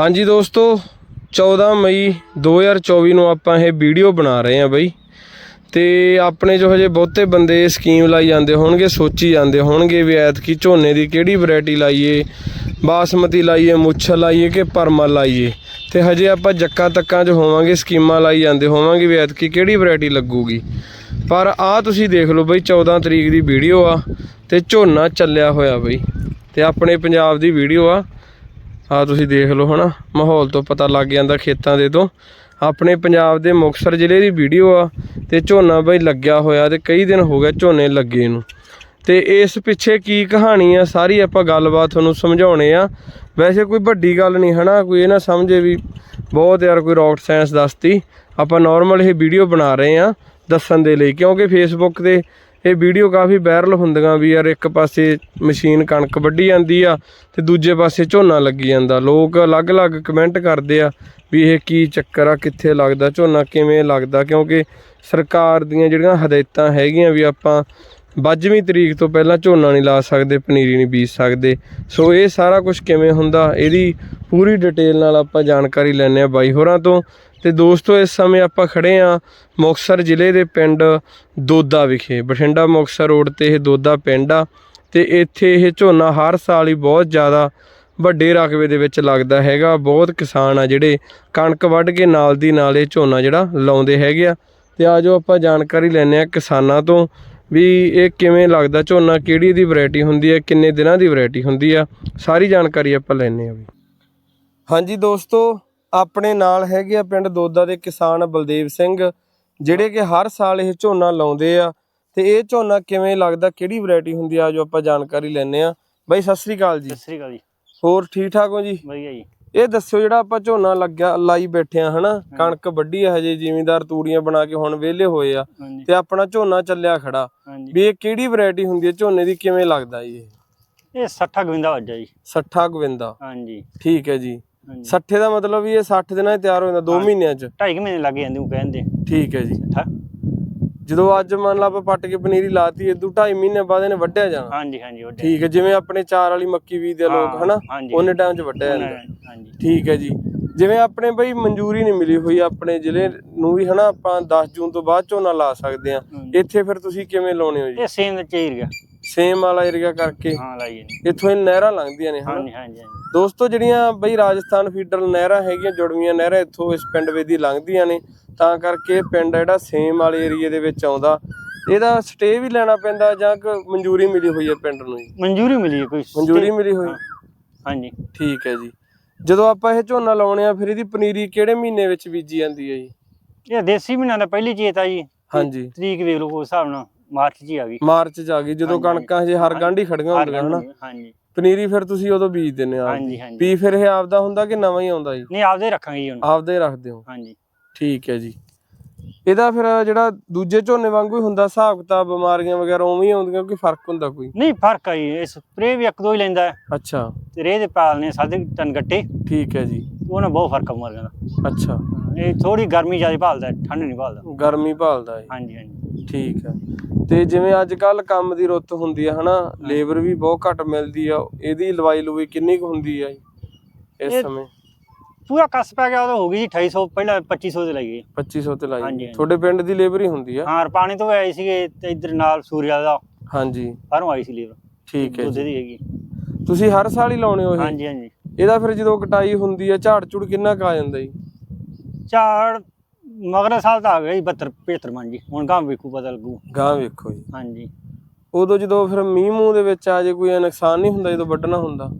ਹਾਂਜੀ ਦੋਸਤੋ 14 ਮਈ 2024 ਨੂੰ ਆਪਾਂ ਇਹ ਵੀਡੀਓ ਬਣਾ ਰਹੇ ਹਾਂ ਬਈ। ਤੇ ਆਪਣੇ ਜੋ ਹਜੇ ਬਹੁਤੇ ਬੰਦੇ ਸਕੀਮ ਲਾਈ ਜਾਂਦੇ ਹੋਣਗੇ, ਸੋਚੀ ਜਾਂਦੇ ਹੋਣਗੇ ਵੀ ਐਤਕੀ ਝੋਨੇ ਦੀ ਕਿਹੜੀ ਵੈਰਾਈਟੀ ਲਾਈਏ, ਬਾਸਮਤੀ ਲਾਈਏ, ਮੁੱਛ ਲਾਈਏ ਕਿ ਪਰਮਲ ਲਾਈਏ। ਤੇ ਹਜੇ ਆਪਾਂ ਜੱਕਾ ਤੱਕਾਂ 'ਚ ਹੋਵਾਂਗੇ, ਸਕੀਮਾਂ ਲਾਈ ਜਾਂਦੇ ਹੋਵਾਂਗੇ ਵੀ ਐਤਕੀ ਕਿਹੜੀ ਵੈਰਾਈਟੀ ਲੱਗੂਗੀ। ਪਰ ਆ ਤੁਸੀਂ ਦੇਖ ਲਓ ਬਈ 14 ਤਰੀਕ ਦੀ ਵੀਡੀਓ ਆ ਤੇ ਝੋਨਾ ਚੱਲਿਆ ਹੋਇਆ ਬਈ। ਤੇ ਆਪਣੇ ਪੰਜਾਬ ਦੀ ਵੀਡੀਓ ਆ। ਆ ਤੁਸੀਂ ਦੇਖ ਲਓ ਹਨਾ, ਮਾਹੌਲ ਤੋਂ ਪਤਾ ਲੱਗ ਜਾਂਦਾ ਖੇਤਾਂ ਦੇ ਤੋਂ। ਆਪਣੇ ਪੰਜਾਬ ਦੇ ਮੁਕਤਸਰ ਜ਼ਿਲ੍ਹੇ ਦੀ ਵੀਡੀਓ ਆ, ਤੇ ਝੋਨਾ ਬਈ ਲੱਗਿਆ ਹੋਇਆ ਤੇ ਕਈ ਦਿਨ ਹੋ ਗਏ ਝੋਨੇ ਲੱਗੇ ਨੂੰ। ਤੇ ਇਸ ਪਿੱਛੇ ਕੀ ਕਹਾਣੀ ਆ, ਸਾਰੀ ਆਪਾਂ ਗੱਲਬਾਤ ਤੁਹਾਨੂੰ ਸਮਝਾਉਣੇ ਆ। ਵੈਸੇ ਕੋਈ ਵੱਡੀ ਗੱਲ ਨਹੀਂ ਹਨਾ, ਕੋਈ ਇਹ ਨਾ ਸਮਝੇ ਵੀ ਬਹੁਤ ਯਾਰ ਕੋਈ ਰੌਕਟ ਸਾਇੰਸ ਦੱਸਤੀ। ਆਪਾਂ ਨਾਰਮਲ ਇਹ ਵੀਡੀਓ ਬਣਾ ਰਹੇ ਆ ਦੱਸਣ ਦੇ ਲਈ, ਕਿਉਂਕਿ ਫੇਸਬੁੱਕ ਤੇ ਇਹ ਵੀਡੀਓ ਕਾਫੀ ਵਾਇਰਲ ਹੁੰਦੀਆਂ ਵੀ ਯਾਰ ਇੱਕ ਪਾਸੇ ਮਸ਼ੀਨ ਕਣਕ ਵੱਢੀ ਜਾਂਦੀ ਆ ਤੇ ਦੂਜੇ ਪਾਸੇ ਝੋਨਾ ਲੱਗੀ ਜਾਂਦਾ। ਲੋਕ ਅਲੱਗ-ਅਲੱਗ ਕਮੈਂਟ ਕਰਦੇ ਆ ਵੀ ਇਹ ਕੀ ਚੱਕਰ ਆ, ਕਿੱਥੇ ਲੱਗਦਾ ਝੋਨਾ, ਕਿਵੇਂ ਲੱਗਦਾ? ਕਿਉਂਕਿ ਸਰਕਾਰ ਦੀਆਂ ਜਿਹੜੀਆਂ ਹਦਾਇਤਾਂ ਹੈਗੀਆਂ ਵੀ ਆਪਾਂ 22ਵੀਂ ਤਰੀਕ ਤੋਂ ਪਹਿਲਾਂ ਝੋਨਾ ਨਹੀਂ ਲਾ ਸਕਦੇ, ਪਨੀਰੀ ਨਹੀਂ ਬੀਜ ਸਕਦੇ। ਸੋ ਇਹ ਸਾਰਾ ਕੁਝ ਕਿਵੇਂ ਹੁੰਦਾ, ਇਹਦੀ ਪੂਰੀ ਡਿਟੇਲ ਨਾਲ ਆਪਾਂ ਜਾਣਕਾਰੀ ਲੈਣੇ ਆ ਬਾਈ ਹੋਰਾਂ ਤੋਂ। ਤੇ ਦੋਸਤੋ, ਇਸ ਸਮੇਂ ਆਪਾਂ ਖੜੇ ਆ ਮੁਕਤਸਰ ਜ਼ਿਲ੍ਹੇ ਦੇ ਪਿੰਡ ਦੋਦਾ ਵਿਖੇ। ਬਠਿੰਡਾ ਮੁਕਤਸਰ ਰੋਡ ਤੇ ਇਹ ਦੋਦਾ ਪਿੰਡ ਆ ਤੇ ਇੱਥੇ ਇਹ ਝੋਨਾ ਹਰ ਸਾਲ ਹੀ ਬਹੁਤ ਜ਼ਿਆਦਾ ਵੱਡੇ ਰਕਬੇ ਦੇ ਵਿੱਚ ਲੱਗਦਾ ਹੈਗਾ। ਬਹੁਤ ਕਿਸਾਨ ਆ ਜਿਹੜੇ ਕਣਕ ਵੱਢ ਕੇ ਨਾਲ ਦੀ ਨਾਲ ਇਹ ਝੋਨਾ ਜਿਹੜਾ ਲਾਉਂਦੇ ਹੈਗੇ ਆ। ਤੇ ਆਜੋ ਆਪਾਂ ਜਾਣਕਾਰੀ ਲੈਣੇ ਆ ਕਿਸਾਨਾਂ ਤੋਂ। ਵੀ ਇਹ ਕਿਵੇਂ ਲੱਗਦਾ ਝੋਨਾ ਕਿਹੜੀ ਦੀ ਵੈਰਾਈਟੀ ਹੁੰਦੀ ਹੈ ਕਿੰਨੇ ਦਿਨਾਂ ਦੀ ਵੈਰਾਈਟੀ ਹੁੰਦੀ ਆ ਸਾਰੀ ਜਾਣਕਾਰੀ ਆਪਾਂ ਲੈਣੇ ਆ ਵੀ। ਹਾਂਜੀ ਦੋਸਤੋ ਆਪਣੇ ਨਾਲ ਹੈਗੇ ਆ ਪਿੰਡ ਦੋਦਾ ਦੇ ਕਿਸਾਨ ਬਲਦੇਵ ਸਿੰਘ ਜਿਹੜੇ ਕਿ ਹਰ ਸਾਲ ਇਹ ਝੋਨਾ ਲਾਉਂਦੇ ਆ। ਤੇ ਇਹ ਝੋਨਾ ਕਿਵੇਂ ਲੱਗਦਾ ਕਿਹੜੀ ਵੈਰਾਈਟੀ ਹੁੰਦੀ ਆ ਜੋ ਆਪਾਂ ਜਾਣਕਾਰੀ ਲੈਣੇ ਆ ਬਾਈ ਸਤਿ ਸ੍ਰੀ ਅਕਾਲ ਜੀ। ਸਤਿ ਸ੍ਰੀ ਅਕਾਲ ਜੀ। ਹੋਰ ਠੀਕ ਠਾਕ ਹੋ ਜੀ? ਵਧੀਆ ਜੀ। ਇਹ ਦੱਸਿਓ ਜਿਹੜਾ ਆਪਾਂ ਝੋਨਾ ਲੱਗਿਆ ਲਾਈ ਬੈਠੇ ਆ ਹਨਾ? ਕਣਕ ਵੱਢੀ ਆ ਹਜੇ ਜ਼ਿਮੀਂਦਾਰ ਤੂੜੀਆਂ ਬਣਾ ਕੇ ਹੁਣ ਵਿਹਲੇ ਹੋਏ ਆ। ਤੇ ਆਪਣਾ ਝੋਨਾ ਚੱਲਿਆ ਖੜਾ। ਵੀ ਇਹ ਕਿਹੜੀ ਵੈਰਾਈਟੀ ਹੁੰਦੀ ਹੈ ਝੋਨੇ ਦੀ ਕਿਵੇਂ ਲੱਗਦਾ ਜੀ ਇਹ? ਇਹ 60 ਗਵਿੰਦਾ ਵੱਜਾ ਜੀ। 60 ਗੋਵਿੰਦਾ। ਹਾਂਜੀ। ਠੀਕ ਹੈ ਜੀ। ਹਾਂਜੀ। 60 ਦਾ ਮਤਲਬ ਵੀ ਇਹ 60 ਦਿਨਾਂ 'ਚ ਤਿਆਰ ਹੋ ਜਾਂਦਾ 2 ਮਹੀਨਿਆਂ 'ਚ? ਢਾਈ ਕੁ ਮਹੀਨੇ ਲੱਗ ਜਾਂਦੇ ਉਹ ਕਹਿੰਦੇ। ਠੀਕ ਹੈ ਜੀ। ਜਦੋਂ ਅੱਜ ਮੰਨ ਲਾ ਆਪਾਂ ਪੱਟ ਕੇ ਪਨੀਰੀ ਲਾਤੀ ਇਦੋਂ 2.5 ਮਹੀਨੇ ਬਾਅਦ ਇਹਨੇ ਵੱਢਿਆ ਜਾਣਾ। ਹਾਂਜੀ ਹਾਂਜੀ ਵੱਡੇ ਠੀਕ ਹੈ ਜਿਵੇਂ ਆਪਣੇ ਚਾਰ ਵਾਲੀ ਮੱਕੀ ਬੀਜਦੇ ਆ ਲੋਕ ਹਨਾ। ਉਹਨੇ ਟਾਈਮ 'ਚ ਵੱਢਿਆ ਜਾਂਦਾ। ਹਾਂਜੀ। ਠੀਕ ਹੈ ਜੀ। ਜਿਵੇਂ ਆਪਣੇ ਬਈ ਮਨਜ਼ੂਰੀ ਨਹੀਂ ਮਿਲੀ ਹੋਈ ਆਪਣੇ ਜ਼ਿਲ੍ਹੇ ਨੂੰ ਵੀ ਹਨਾ? ਆਪਾਂ 10 ਜੂਨ ਤੋਂ ਬਾਅਦ ਝੋਨਾ ਲਾ ਸਕਦੇ ਆ। ਇੱਥੇ ਫਿਰ ਤੁਸੀਂ ਕਿਵੇਂ ਲਾਉਣੇ ਹੋ ਜੀ? ਇਹ ਸੇਮ ਚੇਰ ਗਿਆ ਸੇਮ ਵਾਲਾ ਏਰੀਆ ਕਰਕੇ ਹਾਂ ਲਾਈਏ ਜੀ। ਇੱਥੋਂ ਇਹ ਨਹਿਰਾਂ ਲੰਘਦੀਆਂ ਨੇ ਹਨਾ? ਹਾਂਜੀ ਹਾਂਜੀ ਹਾਂਜੀ। ਦੋਸਤੋ ਜਿਹੜੀਆਂ ਬਈ ਰਾਜਸਥਾਨ ਫੀਡਰ ਨਹਿਰਾਂ ਹੈਗੀਆਂ ਜੁੜਵੀਆਂ ਨਹਿਰਾਂ ਇੱਥੋਂ ਇਸ ਪਿੰਡ ਵੇਦੀ ਲੰਘਦੀਆਂ ਨੇ ਤਾਂ ਕਰਕੇ ਇਹ ਪਿੰਡ ਜਿਹੜਾ ਸੇਮ ਵਾਲੇ ਏਰੀਏ ਦੇ ਵਿੱਚ ਆਉਂਦਾ। ਇਹਦਾ ਸਟੇ ਵੀ ਲੈਣਾ ਪੈਂਦਾ ਜਾਂ ਕਿ ਮਨਜ਼ੂਰੀ ਮਿਲੀ ਹੋਈ ਹੈ ਪਿੰਡ ਨੂੰ ਜੀ? ਮਨਜ਼ੂਰੀ ਮਿਲੀ ਹੈ ਕੋਈ ਮਨਜ਼ੂਰੀ ਮਿਲੀ ਹੋਈ? ਹਾਂਜੀ। ਠੀਕ ਹੈ ਜੀ। ਜਦੋਂ ਆਪਾਂ ਇਹ ਝੋਨਾ ਲਾਉਣੇ ਆ ਫਿਰ ਇਹਦੀ ਪਨੀਰੀ ਕਿਹੜੇ ਮਹੀਨੇ ਵਿੱਚ ਬੀਜੀ ਜਾਂਦੀ ਹੈ ਜੀ? ਇਹ ਦੇਸੀ ਮਹੀਨਾ ਦਾ ਪਹਿਲੀ ਚੇਤ ਆ ਜੀ। ਹਾਂਜੀ। ਤਰੀਕ ਵੇਖ ਲਓ ਉਸ ਹਿਸਾਬ ਨਾਲ। ਮਾਰਚ 'ਚ ਹੀ ਆ ਗਈ। ਮਾਰਚ ਚ ਆ ਗਈ ਜਦੋਂ ਹਾਂਜੀ। ਕਣਕਾਂ ਹਜੇ ਹਰ ਗਾਂਢੀ ਖੜੀਆਂ ਹੁੰਦੀਆਂ ਹਨਾ। ਹਾਂਜੀ। ਪਨੀਰੀ ਫਿਰ ਤੁਸੀਂ ਉਦੋਂ ਬੀਜ ਦਿੰਦੇ ਆ ਹਾਂਜੀ ਹਾਂਜੀ। ਵੀ ਫਿਰ ਇਹ ਆਪਦਾ ਹੁੰਦਾ ਕਿ ਨਵਾਂ ਹੀ ਆਉਂਦਾ ਜੀ? ਨਹੀਂ ਆਪਦੇ ਰੱਖਾਂਗੇ ਜੀ ਹੁਣ। ਆਪਦਾ ਰੱਖਦੇ ਹੋ। ਹਾਂਜੀ। ਠੀਕ ਹੈ ਜੀ। ਇਹਦਾ ਫਿਰ ਜਿਹੜਾ ਦੂਜੇ ਝੋਨੇ ਵਾਂਗੂ ਹੀ ਹੁੰਦਾ ਹਿਸਾਬ ਕਿਤਾਬ ਬਿਮਾਰੀਆਂ ਵਗੈਰਾ ਉਵੇਂ ਹੀ ਆਉਂਦੀਆਂ ਕਿ ਫ਼ਰਕ ਹੁੰਦਾ ਕੋਈ? ਨਹੀਂ ਫ਼ਰਕ ਆ ਜੀ। ਇਹ ਸਪਰੇ ਵੀ ਇੱਕ ਦੋ ਹੀ ਲੈਂਦਾ। ਹੈ, ਅੱਛਾ। ਤੇ ਰੇਹ ਦੇ ਪਾਲਨੇ ਸਾਦੇ ਟਨ ਗੱਟੇ। ਠੀਕ ਹੈ ਜੀ। ਉਹਨਾਂ ਬਹੁਤ ਫ਼ਰਕ ਆ ਮੁਰਗਿਆਂ ਦਾ। ਅੱਛਾ। ਇਹ ਥੋੜੀ ਗਰਮੀ ਜ਼ਿਆਦਾ ਭਾਲਦਾ ਹੈ, ਠੰਡ ਨਹੀਂ ਭਾਲਦਾ। ਗਰਮੀ ਭਾਲਦਾ ਹੈ ਹਾਂਜੀ ਹਾਂਜੀ। ਠੀਕ ਹੈ ਤੇ ਜਿਵੇਂ ਅੱਜ ਕੱਲ ਕੰਮ ਦੀ ਰੁੱਤ ਹੁੰਦੀ ਹੈ ਹਨਾ ਲੇਬਰ ਵੀ ਬਹੁਤ ਘੱਟ ਮਿਲਦੀ ਆ ਇਹਦੀ ਲਵਾਈ ਲੂਈ ਕਿੰਨੀ ਕੁ ਹੁੰਦੀ ਆ ਜੀ ਇਸ ਇਹ- ਸਮੇਂ? ਪੂਰਾ ਕੱਸ ਪੈ ਗਿਆ ਉਹ ਹੋ ਗਈ ਜੀ 2800 ਪਹਿਲਾਂ 2500 ਦੇ ਲੱਗੀ 2500 ਤੇ ਲਾਈ ਹਾਂਜੀ। ਤੁਹਾਡੇ ਪਿੰਡ ਦੀ ਲੇਬਰ ਹੀ ਹੁੰਦੀ ਆ? ਹਾਂ ਰਪਾਣੇ ਤੋਂ ਆਏ ਸੀਗੇ ਤੇ ਇੱਧਰ ਨਾਲ ਸੂਰਿਆ ਦਾ। ਹਾਂਜੀ। ਬਾਹਰੋਂ ਆਈ ਸੀ ਲੀਵਰ ਠੀਕ ਹੈ ਦੁੱਧ ਜੀ। ਦੀ ਹੈਗੀ ਤੁਸੀਂ ਹਰ ਸਾਲ ਹੀ ਲਾਉਣੇ ਹੋ ਇਹ? ਹਾਂਜੀ ਹਾਂਜੀ। ਇਹਦਾ ਫਿਰ ਜਦੋਂ ਕਟਾਈ ਹੁੰਦੀ ਆ ਝਾੜ ਝੁੜ ਕਿੰਨਾ ਕੁ ਆ ਜਾਂਦਾ ਜੀ? ਝਾੜ ਮਗਰ ਸਾਲ ਤਾਂ ਆ ਗਿਆ ਜੀ 72 75 ਮਣ ਜੀ। ਹੁਣ ਗਾਂ ਵੇਖੂ ਪਤਾ ਲੱਗੂ। ਗਾਂ ਵੇਖੋ ਜੀ। ਹਾਂਜੀ। ਉਦੋਂ ਜਦੋਂ ਫਿਰ ਮੀਂਹ ਮੂੰਹ ਦੇ ਵਿੱਚ ਆ ਜੇ ਕੋਈ ਨੁਕਸਾਨ ਨਹੀਂ ਹੁੰਦਾ ਜਦੋਂ ਵੱਢਣਾ ਹੁੰਦਾ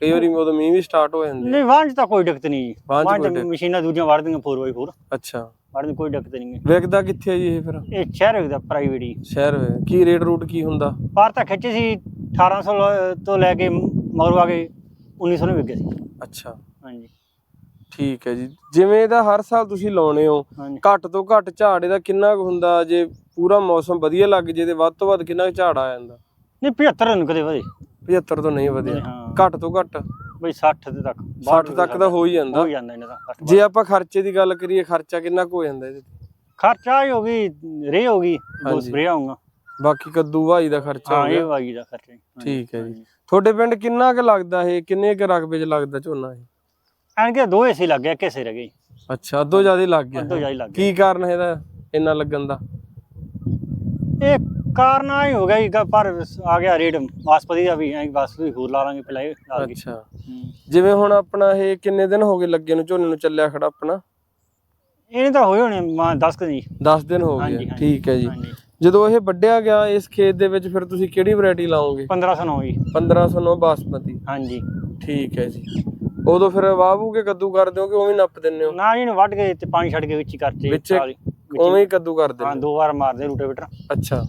ਕਈ ਵਾਰੀ ਉਦੋਂ ਮੀਂਹ ਵੀ ਸਟਾਰਟ ਹੋ ਜਾਂਦੇ ਨਹੀਂ ਵਾਂਝ ਤਾਂ ਕੋਈ ਦਿੱਕਤ ਨਹੀਂ ਜੀ। ਵਾਂਝ ਮਸ਼ੀਨਾਂ ਦੂਜੀਆਂ ਵੜ ਦਿੰਦੀਆਂ 4x4 ਅੱਛਾ। ਵੜਨ ਕੋਈ ਦਿੱਕਤ ਨਹੀਂ ਹੈ। ਵਿਕਦਾ ਕਿੱਥੇ ਜੀ ਇਹ ਫਿਰ? ਇਹ ਸ਼ਹਿਰ ਦਾ ਪ੍ਰਾਈਵੇਟ ਹੀ। ਸ਼ਹਿਰ ਕੀ ਰੇਟ ਰੂਟ ਕੀ ਹੁੰਦਾ? ਪਰ ਤਾਂ ਖਿੱਚੇ ਸੀ 1800 ਲ- ਤੋਂ ਲੈ ਕੇ ਮਗਰੋਂ ਆ ਕੇ 1900 ਨੂੰ ਸੀ। ਅੱਛਾ। ਹਾਂਜੀ। ਠੀਕ ਹੈ ਜੀ। ਜਿਵੇਂ ਇਹਦਾ ਹਰ ਸਾਲ ਤੁਸੀਂ ਲਾਉਣੇ ਹੋ ਹਾਂਜੀ। ਘੱਟ ਤੋਂ ਘੱਟ ਝਾੜ ਇਹਦਾ ਕਿੰਨਾ ਕੁ ਹੁੰਦਾ? ਜੇ ਪੂਰਾ ਮੌਸਮ ਵਧੀਆ ਲੱਗ ਜੇ ਤੇ ਵੱਧ ਤੋਂ ਵੱਧ ਕਿੰਨਾ ਕੁ ਝਾੜ ਆ ਜਾਂਦਾ? ਨਹੀਂ 75 ਨੂੰ ਕਦੇ ਵਧੇ। 75 ਤੋਂ ਨਹੀਂ ਵਧਿਆ ਹਾਂ। ਘੱਟ ਤੋਂ ਘੱਟ? ਬਈ 60 ਦੇ ਤੱਕ। 60 ਤੱਕ ਦਾ ਹੋ ਹੀ ਜਾਂਦਾ। ਹੋ ਜਾਂਦਾ ਇਹਨਾਂ ਦਾ 60 ਜੇ ਆਪਾਂ ਖਰਚੇ ਦੀ ਗੱਲ ਕਰੀਏ ਖਰਚਾ ਕਿੰਨਾ ਕੁ ਹੋ ਜਾਂਦਾ ਇਹਦੇ ਤੇ? ਖਰਚਾ ਹੀ ਹੋ ਗਈ ਰੇ ਹੋ ਗਈ ਦੋ ਹਾਂਜੀ। ਸਪਰੇ ਆਉਂਗਾ ਬਾਕੀ ਕੱਦੂ ਭਾਈ ਦਾ ਖਰਚਾ ਹੋ ਹਾਂ ਇਹ ਗਿਆ। ਵਾਗੀ ਦਾ ਖਰਚਾ। ਹਾਂਜੀ, ਠੀਕ ਹੈ ਜੀ। ਹਾਂਜੀ। ਤੁਹਾਡੇ ਪਿੰਡ ਕਿੰਨਾ ਕੁ ਲੱਗਦਾ ਇਹ? ਕਿੰਨੇ ਕੁ ਰਕਬੇ 'ਚ ਲੱਗਦਾ ਝੋਨਾ ਇਹ? ਐਨ ਕਿ ਦੋ ਏਸੀ ਲੱਗ ਗਿਆ ਕਿਸੇ ਰਹਿ ਗਈ। ਅੱਛਾ ਅੱਧੋ ਜ਼ਿਆਦਾ ਲੱਗ ਗਿਆ। ਅੱਧੋ ਜ਼ਿਆਦਾ ਲੱਗ ਗਿਆ। ਕੀ ਕਾਰਨ ਹੈ ਇਹਦਾ ਇੰਨਾ ਲੱਗਣ ਦਾ? ਇਹ ਕਾਰਨ ਆ ਹੀ ਹੋ ਗਿਆ ਜੀ ਪਰ ਆ ਗਿਆ ਰੇਟ ਬਾਸਪਤੀ ਦਾ ਵੀ ਐਂ ਬਸ ਵੀ ਹੋਰ ਲਾ ਲਾਂਗੇ ਪਹਿਲਾਂ ਲਾ ਅੱਛਾ। ਜਿਵੇਂ ਹੁਣ ਆਪਣਾ ਇਹ ਕਿੰਨੇ ਦਿਨ ਹੋ ਗਏ ਲੱਗੇ ਨੂੰ ਝੋਨੇ ਨੂੰ ਚੱਲਿਆ ਖੜਾ ਆਪਣਾ? ਇਹਨੇ ਤਾਂ ਹੋਏ ਹੋਣੇ ਮਾਂ 10 ਕੁ ਜੀ 10 ਦਿਨ ਹੋ ਗਏ। ਠੀਕ ਹੈ ਜੀ। ਜਦੋਂ ਇਹ ਵੱਢਿਆ ਗਿਆ ਇਸ ਖੇਤ ਦੇ ਵਿੱਚ ਫਿਰ ਤੁਸੀਂ ਕਿਹੜੀ ਵੈਰਾਈਟੀ ਲਾਓਗੇ? 1509 ਜੀ। 1509 ਬਾਸਮਤੀ। ਹਾਂਜੀ। ਠੀਕ ਹੈ ਜੀ। ਉਦੋਂ ਫਿਰ ਵਾਹੂ ਕੇ ਕੱਦੂ ਕਰ ਦਿਓ ਕਿ ਉਵੇਂ ਨੱਪ ਦਿੰਦੇ ਹੋ? ਨਾ ਜੀ ਇਹਨੂੰ ਵੱਢ ਕੇ ਤੇ ਪਾਣੀ ਛੱਡ ਕੇ ਵਿੱਚ ਹੀ ਕਰਤੇ ਵਿੱਚ ਸਾਰੀ। ਉਵੇਂ ਹੀ ਕੱਦੂ ਕਰ ਹਾਂ ਦੋ ਵਾਰ ਮਾਰਦੇ ਰੂਟੇ ਬਿਟਰ। ਅੱਛਾ।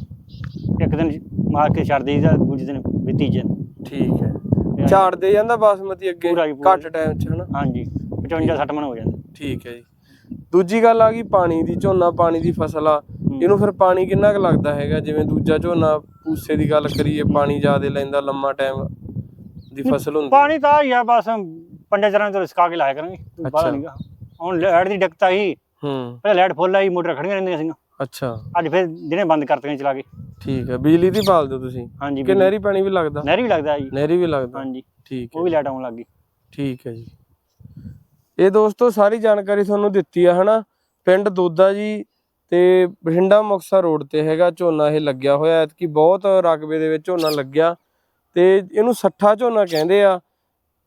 ਇੱਕ ਦਿਨ ਮਾਰ ਕੇ ਛੱਡ ਦੇਈਦਾ ਦੂਜੇ ਦਿਨ ਵੀ ਤੀਜੇ ਦਿਨ ਠੀਕ ਹੈ। ਝਾੜ ਦੇ ਜਾਂਦਾ ਬਾਸਮਤੀ ਅੱਗੇ ਪੂਰਾ ਜੀ, ਪੂਰਾ ਘੱਟ ਟਾਈਮ 'ਚ ਹਨਾ? ਹਾਂਜੀ 55 60 ਮਣ ਹੋ ਜਾਂਦਾ। ਠੀਕ ਹੈ ਜੀ। ਦੂਜੀ ਗੱਲ ਆ ਗਈ ਪਾਣੀ ਦੀ ਝੋਨਾ ਪਾਣੀ ਦੀ ਫਸਲ ਆ। ਇਹਨੂੰ ਫਿਰ ਪਾਣੀ ਕਿੰਨਾ ਕੁ ਲੱਗਦਾ ਹੈਗਾ? ਜਿਵੇਂ ਦੂਜਾ ਝੋਨਾ ਪੂਸੇ ਦੀ ਗੱਲ ਕਰੀਏ ਪਾਣੀ ਜ਼ਿਆਦਾ ਲੈਂਦਾ ਲੰਮਾ ਟਾਈਮ ਦੀ ਫਸਲ ਹੁੰਦੀ। ਪਾਣੀ ਤਾਂ ਹੀ ਆ ਬਸ ਪੰਡੇ ਚਰਾਂ ਤੋਂ ਰਿਸਕਾ ਕੇ ਲਾਇਆ ਕਰਾਂਗੇ। ਬਾਹਰ ਨਹੀਂਗਾ ਹੁਣ ਲੈਟ ਦੀ ਦਿੱਕਤ ਆਈ ਹੂੰ। ਪਹਿਲਾਂ ਲੈਟ ਫੁੱਲ ਆਈ ਮੋਟਰ ਖੜੀਆਂ ਰਹਿੰਦੀਆਂ ਸੀ ਅੱਛਾ। ਅੱਜ ਫਿਰ ਦਿਨੇ ਬੰਦ ਕਰਤੀਆਂ ਚਲਾ ਕੇ। ਠੀਕ ਹੈ ਬਿਜਲੀ ਦੀ ਪਾਲ ਦਿਓ ਤੁਸੀਂ। ਹਾਂਜੀ ਕਿ ਨਹਿਰੀ ਪਾਣੀ ਵੀ ਲੱਗਦਾ? ਨਹਿਰ ਵੀ ਲੱਗਦਾ ਜੀ। ਨਹਿਰੀ ਵੀ ਲੱਗਦਾ। ਹਾਂਜੀ। ਠੀਕ ਉਹ ਹੈ ਵੀ ਲੈਟ ਆਉਣ ਲੱਗ ਗਈ। ਠੀਕ ਹੈ ਜੀ। ਇਹ ਦੋਸਤੋ ਸਾਰੀ ਜਾਣਕਾਰੀ ਤੁਹਾਨੂੰ ਦਿੱਤੀ ਆ ਹਨਾ? ਪਿੰਡ ਦੋਦਾ ਜੀ ਤੇ ਬਠਿੰਡਾ ਮੁਕਤਸਰ ਰੋਡ ਤੇ ਹੈਗਾ ਝੋਨਾ ਇਹ ਲੱਗਿਆ ਹੋਇਆ। ਐਤਕੀ ਬਹੁਤ ਰਕਬੇ ਦੇ ਵਿੱਚ ਝੋਨਾ ਲੱਗਿਆ। ਤੇ ਇਹਨੂੰ ਸੱਠਾ ਝੋਨਾ ਕਹਿੰਦੇ ਆ।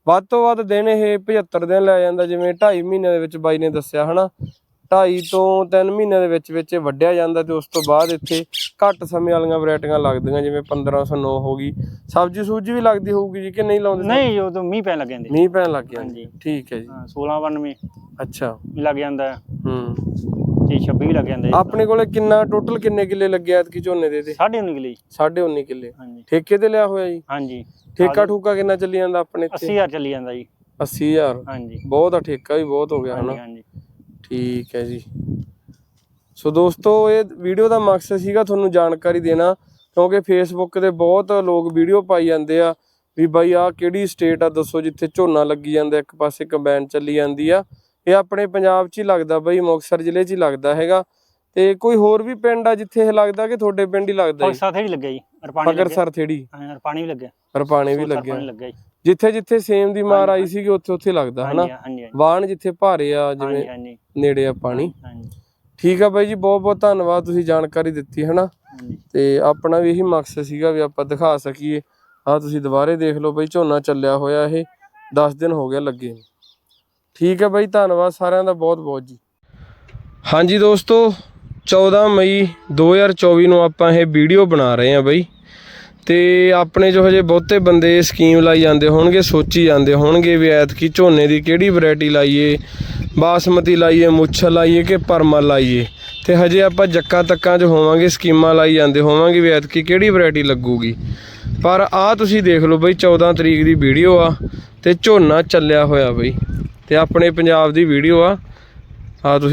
ਵੱਧ ਤੋਂ ਵੱਧ ਦਿਨ ਇਹ 75 ਦਿਨ ਲੈ ਜਾਂਦਾ ਜਿਵੇਂ 2.5 ਮਹੀਨੇ ਦੇ ਵਿੱਚ ਬਾਈ ਨੇ ਦੱਸਿਆ ਹਨਾ? 2.5 ਤੋਂ 3 ਮਹੀਨਿਆਂ ਦੇ ਵਿੱਚ ਵਿੱਚ ਵੱਢਿਆ ਜਾਂਦਾ ਤੇ ਉਸ ਤੋਂ ਬਾਅਦ ਇੱਥੇ ਘੱਟ ਸਮੇਂ ਵਾਲੀਆਂ ਵੈਰਾਈਟੀਆਂ ਲੱਗਦੀਆਂ ਜਿਵੇਂ 1509 ਹੋ ਗਈ। ਸਬਜ਼ੀ ਸੂਜੀ ਵੀ ਲੱਗਦੀ ਹੋਊਗੀ ਜੀ ਕਿ ਨਹੀਂ ਲਾਉਂਦੇ ਨਹੀਂ ਜੋ ਤਾਂ ਮੀਂਹ ਪੈਣ ਲੱਗ ਜਾਂਦੇ। ਮੀਂਹ ਪੈਣ ਲੱਗ ਹਾਂਜੀ। ਠੀਕ ਹੈ ਜੀ। ਹਾਂ 1692 ਅੱਛਾ। ਲੱਗ ਜਾਂਦਾ। ਹੈ, ਹੂੰ ਤੇ 26 ਵੀ ਲੱਗ ਜਾਂਦਾ ਆਪਣੇ ਕੋਲੇ ਕਿੰਨਾ ਟੋਟਲ ਕਿੰਨੇ ਕਿੱਲੇ ਲੱਗੇ ਐਤਕੀ ਝੋਨੇ ਦੇ ਤੇ ਸਾਢੇ 19 ਕਿਲੇ 19.5 ਕਿੱਲੇ। ਠੇਕੇ ਤੇ ਲਿਆ ਹੋਇਆ ਜੀ? ਹਾਂਜੀ। ਠੇਕਾ ਠੂਕਾ ਕਿੰਨਾ ਚੱਲੀ ਜਾਂਦਾ ਆਪਣੇ ਇੱਥੇ? 80000 ਚੱਲੀ ਜਾਂਦਾ ਜੀ। 80000 ਹਾਂਜੀ। ਬਹੁਤ ਆ ਠੇਕਾ ਵੀ ਬਹੁਤ ਹੋ ਗਿਆ ਹਨਾ। ਹਾਂਜੀ। ਠੀਕ ਹੈ ਜੀ। ਸੋ ਦੋਸਤੋ ਇਹ ਵੀਡੀਓ ਦਾ ਮਕਸਦ ਸੀਗਾ ਤੁਹਾਨੂੰ ਜਾਣਕਾਰੀ ਦੇਣਾ ਕਿਉਂਕਿ ਫੇਸਬੁੱਕ ਤੇ ਬਹੁਤ ਲੋਕ ਵੀਡੀਓ ਪਾਈ ਜਾਂਦੇ ਆ ਵੀ ਬਾਈ ਆ ਕਿਹੜੀ ਸਟੇਟ ਆ ਦੱਸੋ ਜਿੱਥੇ ਝੋਨਾ ਲੱਗੀ ਜਾਂਦਾ ਇੱਕ ਪਾਸੇ ਕੰਬਾਈਨ ਚੱਲੀ ਜਾਂਦੀ ਆ। ਇਹ ਆਪਣੇ ਪੰਜਾਬ 'ਚ ਹੀ ਲੱਗਦਾ ਬਾਈ ਮੁਕਤਸਰ ਜ਼ਿਲ੍ਹੇ 'ਚ ਹੀ ਲੱਗਦਾ ਹੈਗਾ। ਤੇ ਕੋਈ ਹੋਰ ਵੀ ਪਿੰਡ ਆ ਜਿੱਥੇ ਇਹ ਲੱਗਦਾ ਕਿ ਤੁਹਾਡੇ ਪਿੰਡ ਹੀ ਲੱਗਦਾ ਜੀ? ਫੌਕਸਾ ਥੇੜੀ ਲੱਗਿਆ ਜੀ ਰਪਾਣੀ ਲੱਗਿਆ। ਸਰ ਥੇੜੀ ਹਾਂ ਰਪਾਣੀ ਵੀ ਲੱਗਿਆ। ਰਪਾਣੇ ਵੀ ਲੱਗਿਆ। ਪਾਣੀ ਲੱਗਿਆ ਜੀ। ਜਿੱਥੇ ਜਿੱਥੇ ਸੇਮ ਦੀ ਮਾਰ ਆਈ ਸੀਗੀ ਉੱਥੇ ਉੱਥੇ ਲੱਗਦਾ ਹਨਾ? ਵਾਹਣ ਜਿੱਥੇ ਭਾਰੇ ਆ ਜਿਵੇਂ ਨੇੜੇ ਆ ਪਾਣੀ। ਹਾਂਜੀ। ਠੀਕ ਆ ਬਾਈ ਜੀ ਬਹੁਤ ਬਹੁਤ ਧੰਨਵਾਦ ਤੁਸੀਂ ਜਾਣਕਾਰੀ ਦਿੱਤੀ ਹਨਾ? ਤੇ ਆਪਣਾ ਵੀ ਇਹੀ ਮਕਸਦ ਸੀਗਾ ਵੀ ਆਪਾਂ ਦਿਖਾ ਸਕੀਏ। ਆ ਤੁਸੀਂ ਦੁਬਾਰੇ ਦੇਖ ਲਓ ਬਾਈ ਝੋਨਾ ਚੱਲਿਆ ਹੋਇਆ ਇਹ 10 ਦਿਨ ਹੋ ਗਿਆ ਲੱਗੇ। ਠੀਕ ਹੈ ਬਾਈ, ਧੰਨਵਾਦ ਸਾਰਿਆਂ ਦਾ ਬਹੁਤ ਬਹੁਤ ਜੀ। ਹਾਂਜੀ ਦੋਸਤੋ 14 ਮਈ 2024 ਨੂੰ ਆਪਾਂ ਇਹ ਵੀਡੀਓ ਬਣਾ ਰਹੇ ਹਾਂ ਬਾਈ। ਤੇ ਆਪਣੇ ਜੋ ਹਜੇ ਬਹੁਤੇ ਬੰਦੇ ਸਕੀਮ ਲਾਈ ਜਾਂਦੇ ਹੋਣਗੇ, ਸੋਚੀ ਜਾਂਦੇ ਹੋਣਗੇ ਵੀ ਐਤਕੀ ਝੋਨੇ ਦੀ ਕਿਹੜੀ ਵੈਰਾਈਟੀ ਲਾਈਏ, ਬਾਸਮਤੀ ਲਾਈਏ, ਮੁੱਛ ਲਾਈਏ ਕਿ ਪਰਮਲ ਲਾਈਏ। ਤੇ ਹਜੇ ਆਪਾਂ ਜੱਕਾ ਤੱਕਾਂ 'ਚ ਹੋਵਾਂਗੇ, ਸਕੀਮਾਂ ਲਾਈ ਜਾਂਦੇ ਹੋਵਾਂਗੇ ਵੀ ਐਤਕੀ ਕਿਹੜੀ ਵੈਰਾਈਟੀ ਲੱਗੂਗੀ। ਪਰ ਆ ਤੁਸੀਂ ਦੇਖ ਲਓ ਬਈ 14 ਤਰੀਕ ਦੀ ਵੀਡੀਓ ਆ ਤੇ ਝੋਨਾ ਚੱਲਿਆ ਹੋਇਆ ਬਈ। ਤੇ ਆਪਣੇ ਪੰਜਾਬ ਦੀ ਵੀਡੀਓ ਆ। ਆ ਤੁਸੀਂ